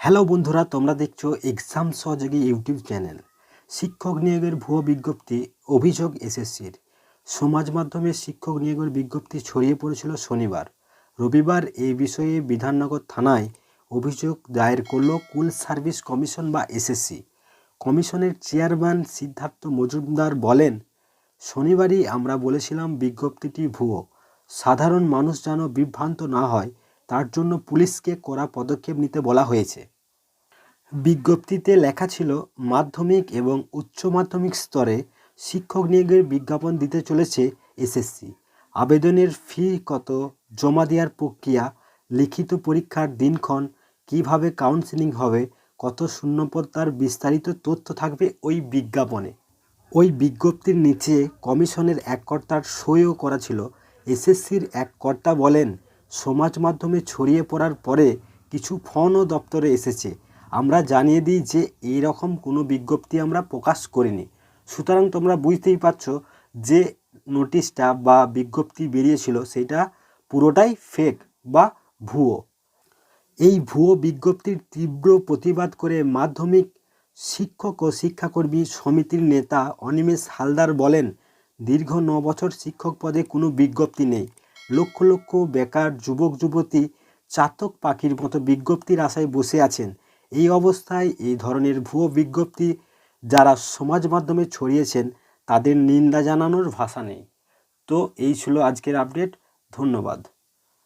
Hello বন্ধুরা, তোমরা দেখছ এক্সাম সহযোগী ইউটিউব চ্যানেল। শিক্ষক নিয়োগের ভুয়ো বিজ্ঞপ্তি, অভিযোগ এসএসসির। সমাজ মাধ্যমে শিক্ষক নিয়োগের বিজ্ঞপ্তি ছড়িয়ে পড়েছিল শনিবার। রবিবার এই বিষয়ে বিধাননগর থানায় অভিযোগ দায়ের করল কুল সার্ভিস কমিশন বা এসএসসি। কমিশনের চেয়ারম্যান সিদ্ধার্থ মজুমদার বলেন, শনিবারই আমরা বলেছিলাম বিজ্ঞপ্তিটি ভুয়ো। সাধারণ মানুষ যেন বিভ্রান্ত না হয়, তার জন্য পুলিশকে কড়া পদক্ষেপ নিতে বলা হয়েছে। বিজ্ঞপ্তিতে লেখা ছিল, মাধ্যমিক এবং উচ্চ মাধ্যমিক স্তরে শিক্ষক নিয়োগের বিজ্ঞাপন দিতে চলেছে এসএসসি। আবেদনের ফি কত, জমা দেওয়ার প্রক্রিয়া, লিখিত পরীক্ষার দিনক্ষণ, কীভাবে কাউন্সেলিং হবে, কত শূন্যপদ তার বিস্তারিত তথ্য থাকবে ওই বিজ্ঞাপনে? ওই বিজ্ঞপ্তির নিচে কমিশনের এক কর্তার সইও করা ছিল। এসএসসির এক কর্তা বলেন, সমাজ মাধ্যমে ছড়িয়ে পড়ার পরে কিছু ফোনও দপ্তরে এসেছে। আমরা জানিয়ে দিই যে এই রকম কোনো বিজ্ঞপ্তি আমরা প্রকাশ করিনি। সুতরাং তোমরা বুঝতেই পারছ যে নোটিশটা বা বিজ্ঞপ্তি বেরিয়েছিল সেটা পুরোটাই ফেক বা ভুয়ো। এই ভুয়ো বিজ্ঞপ্তির তীব্র প্রতিবাদ করে মাধ্যমিক শিক্ষক ও শিক্ষাকর্মী সমিতির নেতা অনিমেষ হালদার বলেন, দীর্ঘ ন বছর শিক্ষক পদে কোনো বিজ্ঞপ্তি নেই। লক্ষ লক্ষ বেকার যুবক যুবতী চাতক পাখির মতো বিজ্ঞপ্তির আশায় বসে আছেন। এই অবস্থায় এই ধরনের ভুয়ো বিজ্ঞপ্তি যারা সমাজ মাধ্যমে ছড়িয়েছেন, তাদের নিন্দা জানানোর ভাষা নেই। তো এই ছিল আজকের আপডেট। ধন্যবাদ।